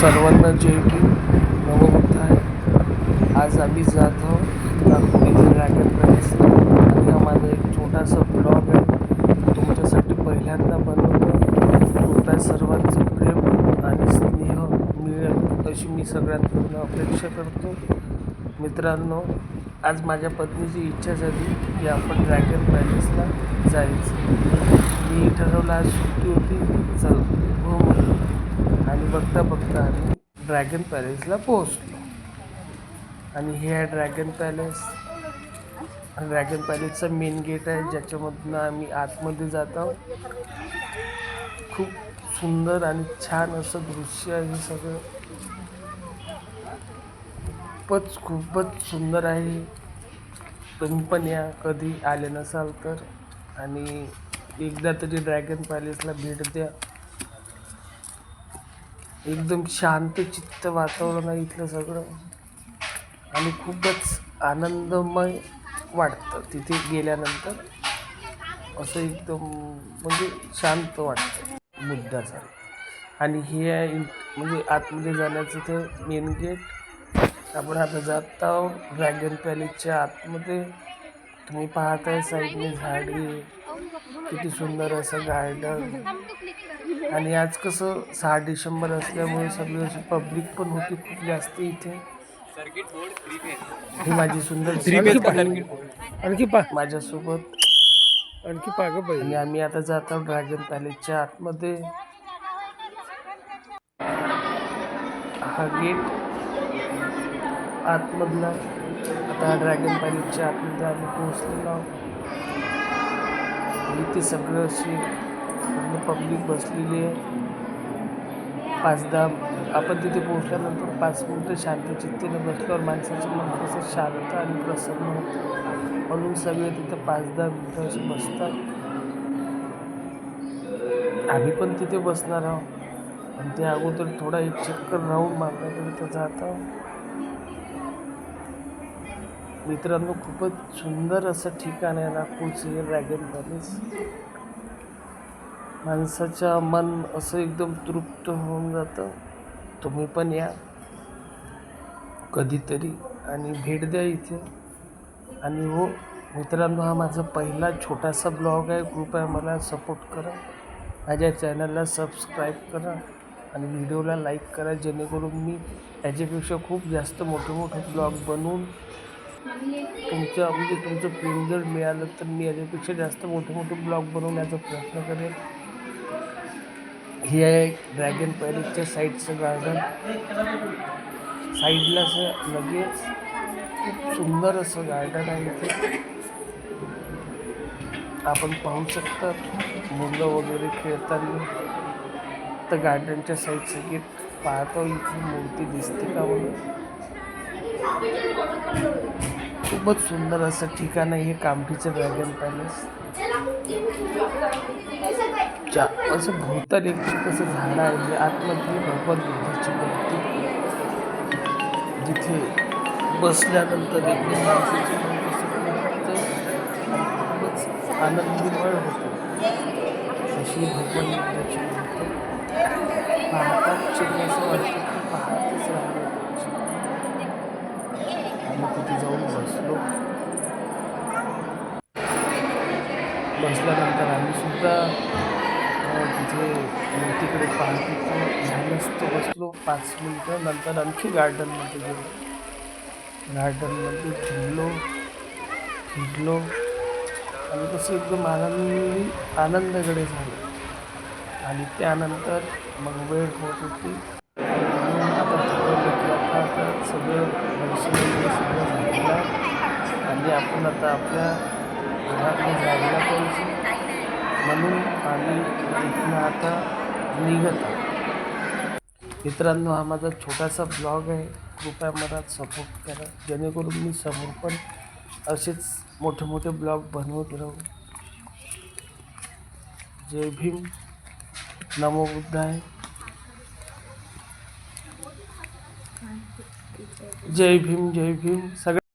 सर्वांना जय की नवमत आहे. आज आम्ही जात आहोत नागपूर ड्रॅगन पॅलेसला आणि हा माझा एक छोटासा ब्लॉग आहे. तुमच्यासाठी पहिल्यांदा बनवतो कृपया सर्वांचं प्रेम आणि स्नेह मिळेल. अशी मी सगळ्यांकडून अपेक्षा करतो. मित्रांनो आज माझ्या पत्नीची इच्छा झाली की आपण ड्रॅगन पॅलेसला जायचं. मी ठरवलं आज सुट्टी होती. चल हो म्हणलं आणि बघता बघता आम्ही ड्रॅगन पॅलेसला पोहोचलो. आणि हे आहे ड्रॅगन पॅलेस ड्रॅगन पॅलेसचा मेन गेट आहे ज्याच्यामधनं आम्ही आतमध्ये जात आहोत. खूप सुंदर आणि छान असं दृश्य आहे हे सगळं. खूपच खूपच सुंदर आहे. तुम्ही पण या कधी आले नसाल तर. आणि एकदा तरी ड्रॅगन पॅलेसला भेट द्या. एकदम शांत चित्त वातावरण आहे इथलं सगळं. आणि खूपच आनंदमय वाटतं तिथे गेल्यानंतर. असं एकदम म्हणजे शांत वाटतं मुद्द्यासारखं आणि हे आहे म्हणजे आतमध्ये जाण्याचं तर मेन गेट आपण आता जात आहोत ड्रॅगन पॅलेसच्या आतमध्ये. तुम्ही पाहताय साईडने झाडे. किती सुंदर असं गार्डन आणि आज कसं सहा डिसेंबर असल्यामुळे सगळी अशी पब्लिक पण होती खूप जास्त इथे. ही माझी सुंदर आणखी पा माझ्यासोबत. आणखी पा ग बाई. आणि आम्ही आता जात आहोत ड्रॅगन पॅलेसच्या आतमध्ये. हा गेट आतमधला. आता ड्रॅगन पॅलेसच्या आतमध्ये आम्ही पोहोचलेलो आहोत. इथे सगळं अशी पब्लिक बसलेली आहे. पाच दहा आपण तिथे पोहोचल्यानंतर पाच मिनटं शांतचित्तेने बसल्यावर माणसाचं मन कसं शांत आणि प्रसन्न होतं. म्हणून सगळे तिथं पाच दहा मिनटं असे बसतात. आम्ही पण तिथे बसणार आहोत. आणि त्या अगोदर थोडा एक चक्कर राहून मारण्याकरिता जात आहोत. मित्रांनो खूपच सुंदर असं ठिकाण आहे नागपूरचं हे ड्रॅगन पॅलेस. माणसाच्या मन असं एकदम तृप्त होऊन जातं. तुम्ही पण या. कधीतरी. आणि भेट द्या इथे. आणि हो मित्रांनो हा माझा पहिला छोटासा ब्लॉग आहे. कृपया मला सपोर्ट करा. माझ्या चॅनलला सबस्क्राईब करा. आणि व्हिडिओला लाईक करा. जेणेकरून मी याच्यापेक्षा खूप जास्त मोठे मोठे ब्लॉग बनवून तुमच्या म्हणजे तुमचं प्रेम जर मिळालं तर मी याच्यापेक्षा जास्त मोठे मोठे ब्लॉग बनवण्याचा प्रयत्न करेन. हे आहे ड्रॅगन पॅलेसच्या साईडचं गार्डन साईडला असं लगेच खूप सुंदर असं गार्डन आहे इथे. आपण पाहू शकता मुलं वगैरे खेळताना. तर गार्डनच्या साईडचं गेट पाहतो इथे मूर्ती दिसते का म्हणून. खूपच सुंदर असं ठिकाण आहे. हे कामठीचं ड्रॅगन पॅलेस. च्या असं भोवताल एक कसं झाड आहे. जे आतमध्ये भगवान बुद्धाची मूर्ती जिथे बसल्यानंतर एकदम माणसाची खूपच आनंदमय होतो. अशी भगवान बुद्धाची मूर्ती पाहतात असं वाटतं की पाहतच राहतात मग तिथे जाऊन बसलो. बसल्यानंतर आम्ही सुद्धा तिथे तिकडे पाहत झालंच तर बसलो. पाच मिनटं नंतर आणखी गार्डनमध्ये गेलो. गार्डनमध्ये फिरलो फिरलो. आणि तसं एकदम आनंद आनंदाकडे झालो. आणि त्यानंतर मग वेळ होत होती म्हणून आता ठरवलं की आता आता सगळं दर्शन सगळं झालेलं आणि म्हणजे आपण आता आपल्या घरातून जायला पाहिजे. म्हणून आम्ही इथनं आता निघत आहोत. मित्रांनो हा माझा छोटासा ब्लॉग आहे. कृपया मला सपोर्ट करा. जेणेकरून मी समोर पण असेच मोठे मोठे ब्लॉग बनवत राहू. जय भीम. नमो बुद्धाय. जय भीम जय भीम. सगळ्या